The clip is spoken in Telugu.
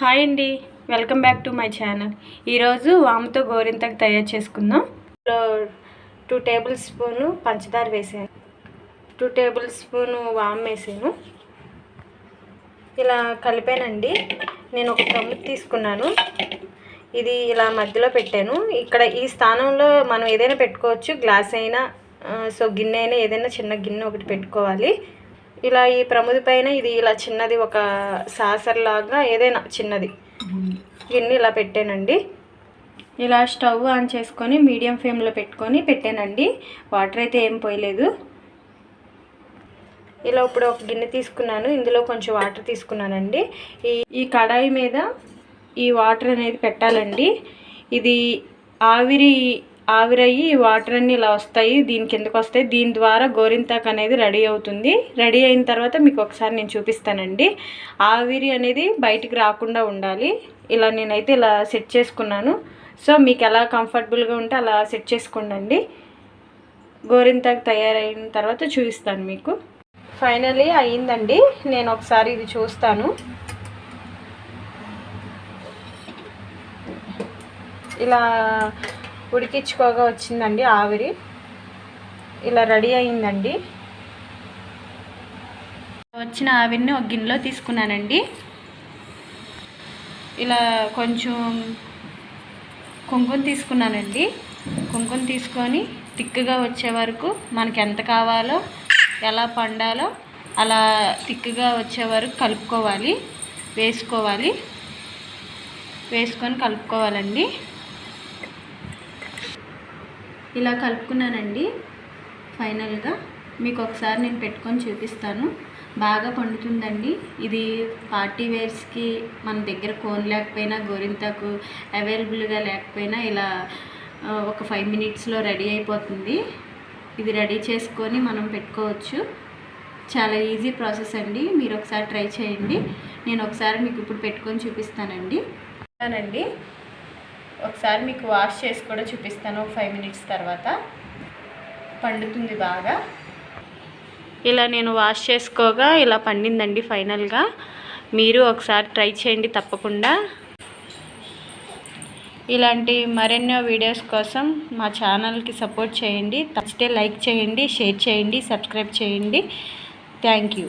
హాయ్ అండి. Welcome back to my channel. ఈరోజు వాముతో గోరింతకు తయారు చేసుకుందాం. టూ టేబుల్ స్పూను పంచదార వేసాను. టూ టేబుల్ స్పూను వాము వేసాను. ఇలా కలిపానండి. నేను ఒక ప్రముఖ తీసుకున్నాను. ఇది ఇలా మధ్యలో పెట్టాను. ఇక్కడ ఈ స్థానంలో మనం ఏదైనా పెట్టుకోవచ్చు. గ్లాస్ అయినా సో గిన్నె అయినా ఏదైనా చిన్న గిన్నె ఒకటి పెట్టుకోవాలి. ఇలా ఈ ప్రముది పైన ఇది ఇలా చిన్నది ఒక సాసర్ లాగా ఏదైనా చిన్నది. గిన్నె ఇలా పెట్టానండి. ఇలా స్టవ్ ఆన్ చేసుకొని మీడియం ఫ్లేమ్లో పెట్టుకొని పెట్టానండి. వాటర్ అయితే ఏం పోయలేదు. ఇలా ఇప్పుడు ఒక గిన్నె తీసుకున్నాను. ఇందులో కొంచెం వాటర్ తీసుకున్నానండి. ఈ ఈ కడాయి మీద ఈ వాటర్ అనేది పెట్టాలండి. ఇది ఆవిరి ఆవిరయ్యి ఈ వాటర్ అన్నీ ఇలా వస్తాయి దీని కిందకు వస్తాయి. దీని ద్వారా గోరింతాక్ అనేది రెడీ అవుతుంది. రెడీ అయిన తర్వాత మీకు ఒకసారి నేను చూపిస్తానండి. ఆవిరి అనేది బయటికి రాకుండా ఉండాలి. ఇలా నేనైతే ఇలా సెట్ చేసుకున్నాను. సో మీకు ఎలా కంఫర్టబుల్గా ఉంటే అలా సెట్ చేసుకోండి గోరింతాకు తయారైన తర్వాత చూపిస్తాను మీకు. ఫైనలీ అయ్యిందండి. నేను ఒకసారి ఇది చూస్తాను. ఇలా ఉడికించుకోగా వచ్చిందండి ఆవిరి. ఇలా రెడీ అయిందండి. వచ్చిన ఆవిరిని ఒక గిన్నెలో తీసుకున్నానండి. ఇలా కొంచెం కుంకుమ తీసుకున్నానండి. కుంకుమ తీసుకొని తిక్కుగా వచ్చే వరకు మనకి ఎంత కావాలో ఎలా పండాలో అలా తిక్కుగా వచ్చే వరకు కలుపుకోవాలి వేసుకోవాలి. వేసుకొని కలుపుకోవాలండి. ఇలా కలుపుకున్నానండి. ఫైనల్గా మీకు ఒకసారి నేను పెట్టుకొని చూపిస్తాను. బాగా పండుతుందండి. ఇది పార్టీ వేర్స్కి మన దగ్గర కోన్ లేకపోయినా గోరింతాకు అవైలబుల్గా లేకపోయినా ఇలా ఒక ఫైవ్ మినిట్స్లో రెడీ అయిపోతుంది. ఇది రెడీ చేసుకొని మనం పెట్టుకోవచ్చు. చాలా ఈజీ ప్రాసెస్ అండి. మీరు ఒకసారి ట్రై చేయండి. నేను ఒకసారి మీకు ఇప్పుడు పెట్టుకొని చూపిస్తానండి. అండి ఒకసారి మీకు వాష్ చేసి కూడా చూపిస్తాను ఒక ఫైవ్ మినిట్స్ తర్వాత. పండుతుంది బాగా. ఇలా నేను వాష్ చేసుకోగా ఇలా పండిందండి ఫైనల్గా. మీరు ఒకసారి ట్రై చేయండి తప్పకుండా. ఇలాంటి మరెన్నో వీడియోస్ కోసం మా ఛానల్కి సపోర్ట్ చేయండి. నచ్చితే లైక్ చేయండి షేర్ చేయండి సబ్స్క్రైబ్ చేయండి. Thank you.